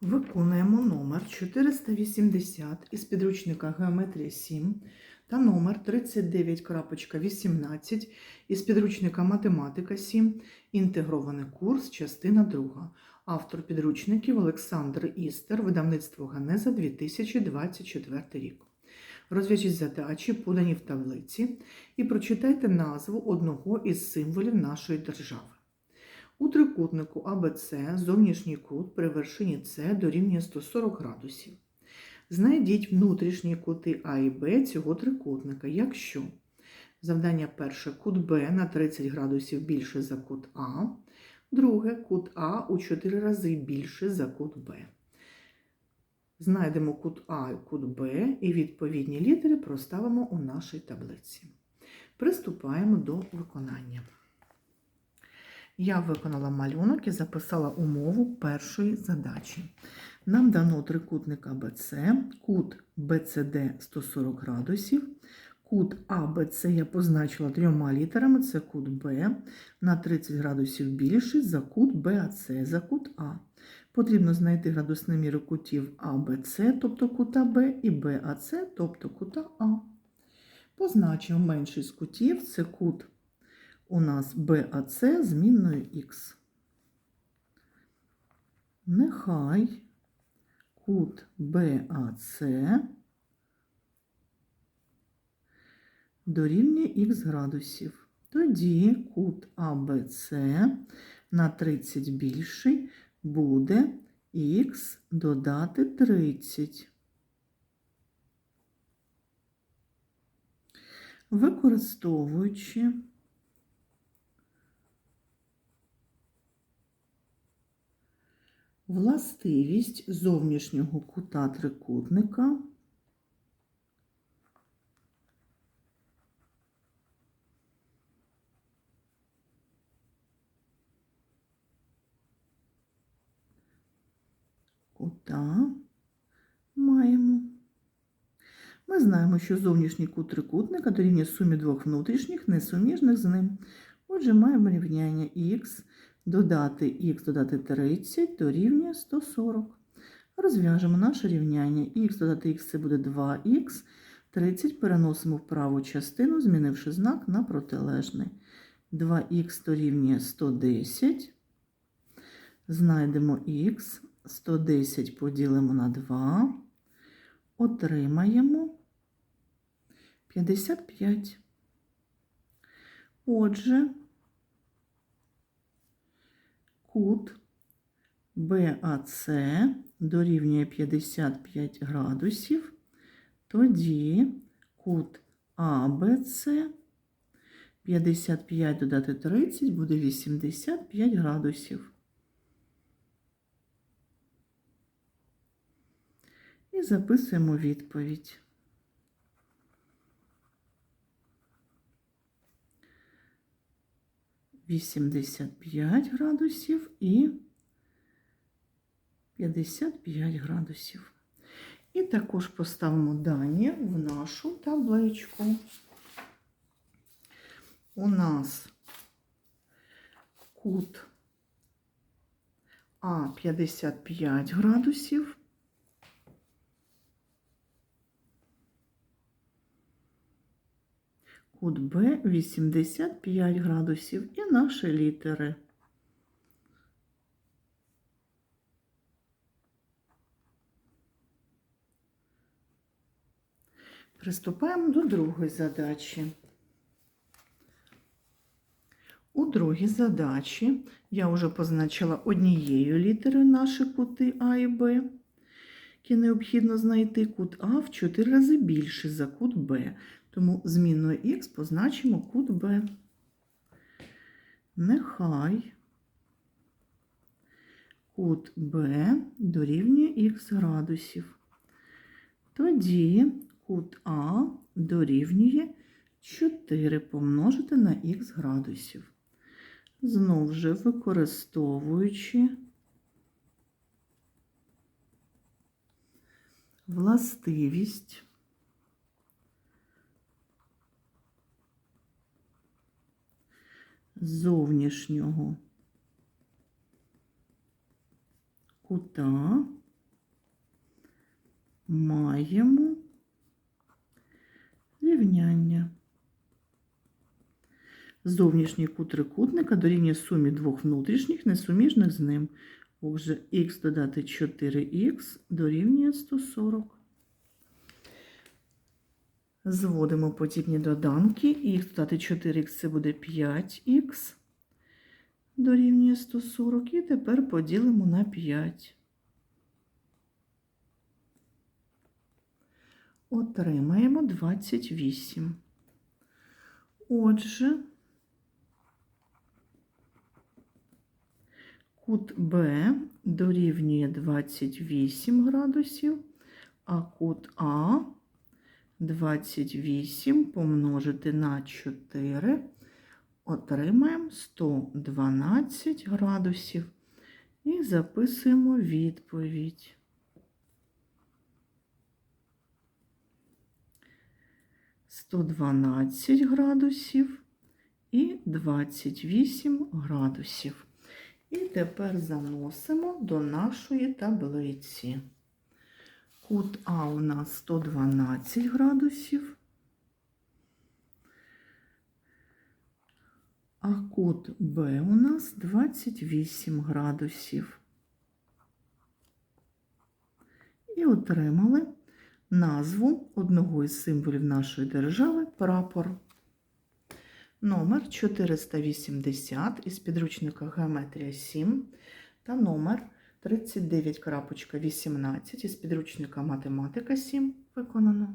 Виконуємо номер 480 із підручника Геометрія 7 та номер 39.18 із підручника Математика 7, інтегрований курс, частина 2. Автор підручників Олександр Істер, видавництво Ганеза 2024 рік. Розв'яжіть задачі, подані в таблиці, і прочитайте назву одного із символів нашої держави. У трикутнику АБЦ зовнішній кут при вершині С дорівнює 140 градусів. Знайдіть внутрішні кути А і Б цього трикутника, якщо завдання перше кут Б на 30 градусів більше за кут А, друге кут А у 4 рази більше за кут Б. Знайдемо кут А і кут Б і відповідні літери проставимо у нашій таблиці. Приступаємо до виконання. Я виконала малюнок і записала умову першої задачі. Нам дано трикутник АБЦ, кут BCD 140 градусів, кут АБЦ я позначила трьома літерами, це кут Б, на 30 градусів більший за кут БАЦ, за кут А. Потрібно знайти градусні міри кутів АБЦ, тобто кута Б, і БАЦ, тобто кута А. Позначимо менший з кутів, це кут у нас БАЦ змінною Х. Нехай кут БАЦ дорівнює х градусів. Тоді кут АБЦ на 30 більший буде х додати 30. Використовуючи властивість зовнішнього кута трикутника кута маємо. Ми знаємо, що зовнішній кут трикутника дорівнює сумі двох внутрішніх, несуміжних з ним. Отже, маємо рівняння х додати х додати 30 дорівнює 140. Розв'яжемо наше рівняння. х додати х це буде 2х. 30 переносимо в праву частину, змінивши знак на протилежний. 2х дорівнює 110. Знайдемо х. 110 поділимо на 2. Отримаємо 55. Отже, кут БАЦ дорівнює 55 градусів, тоді кут АБЦ 55 додати 30 буде 85 градусів. І записуємо відповідь. Вісімдесят п'ять градусів і 55 градусів. І також поставимо дані в нашу табличку. У нас кут А 55 градусів. Кут Б 85 градусів і наші літери. Приступаємо до другої задачі. У другій задачі я вже позначила однією літерою наші кути А і Б, які необхідно знайти кут А в 4 рази більше за кут Б. Тому змінною Х позначимо кут Б. Нехай кут Б дорівнює х градусів. Тоді кут А дорівнює 4 помножити на х градусів. Знову ж використовуючи властивість зовнішнього кута маємо рівняння. Зовнішній кут трикутника дорівнює сумі двох внутрішніх, несуміжних з ним. Отже, х додати 4х дорівнює 140. Зводимо подібні доданки. Х додати 4х це буде 5х дорівнює 140. І тепер поділимо на 5. Отримаємо 28. Отже, кут Б дорівнює 28 градусів, а кут А 28 помножити на 4 отримаємо 112 градусів і записуємо відповідь. Сто дванадцять градусів і 28 градусів. І тепер заносимо до нашої таблиці. Кут А у нас 112 градусів, а кут Б у нас 28 градусів. І отримали назву одного із символів нашої держави прапор. Номер 480 із підручника Геометрія 7 та номер 39.18 із підручника Математика 7 виконано.